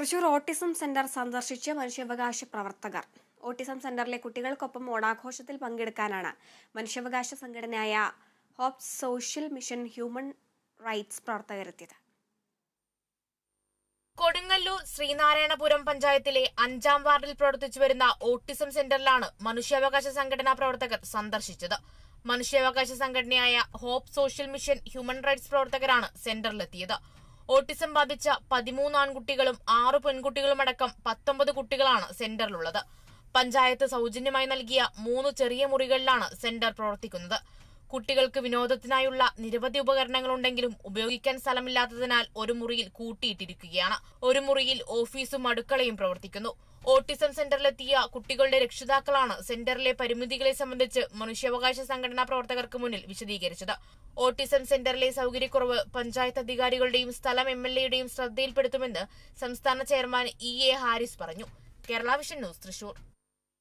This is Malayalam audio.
തൃശൂർ ഓട്ടിസം സെന്റർ സന്ദർശിച്ച മനുഷ്യാവകാശ പ്രവർത്തകർ. ഓട്ടിസം സെന്ററിലെ കുട്ടികൾക്കൊപ്പം ഓണാഘോഷത്തിൽ പങ്കെടുക്കാനാണ് മനുഷ്യാവകാശ സംഘടനയായ hope social mission human rights പ്രവർത്തകരെത്തിയത്. Kodungallur Sreenarayanapuram പഞ്ചായത്തിലെ അഞ്ചാം വാർഡിൽ പ്രവർത്തിച്ചു വരുന്ന ഓട്ടിസം സെന്ററിലാണ് മനുഷ്യാവകാശ സംഘടനാ പ്രവർത്തകർ സന്ദർശിച്ചത്. മനുഷ്യാവകാശ സംഘടനയായ hope social mission human rights പ്രവർത്തകരാണ് സെന്ററിലെത്തിയത്. ഓട്ടിസം ബാധിച്ച പതിമൂന്ന് ആൺകുട്ടികളും ആറ് പെൺകുട്ടികളുമടക്കം പത്തൊമ്പത് കുട്ടികളാണ് സെന്ററിലുള്ളത്. പഞ്ചായത്ത് സൗജന്യമായി നൽകിയ മൂന്ന് ചെറിയ മുറികളിലാണ് സെന്റർ പ്രവർത്തിക്കുന്നത്. കുട്ടികൾക്ക് വിനോദത്തിനായുള്ള നിരവധി ഉപകരണങ്ങളുണ്ടെങ്കിലും ഉപയോഗിക്കാൻ സ്ഥലമില്ലാത്തതിനാൽ ഒരു മുറിയിൽ കൂട്ടിയിട്ടിരിക്കുകയാണ്. ഒരു മുറിയിൽ ഓഫീസും അടുക്കളയും പ്രവർത്തിക്കുന്നു. ഓട്ടിസം സെന്ററിലെത്തിയ കുട്ടികളുടെ രക്ഷിതാക്കളാണ് സെന്ററിലെ പരിമിതികളെ സംബന്ധിച്ച് മനുഷ്യാവകാശ സംഘടനാ പ്രവർത്തകർക്ക് മുന്നിൽ വിശദീകരിച്ചത്. ഓട്ടിസം സെന്ററിലെ സൗകര്യക്കുറവ് പഞ്ചായത്ത് അധികാരികളുടെയും സ്ഥലം എം എൽ എയുടെയും ശ്രദ്ധയിൽപ്പെടുത്തുമെന്ന് സംസ്ഥാന ചെയർമാൻ ഇ എ ഹാരിസ് പറഞ്ഞു. Kerala vision news Thrissur.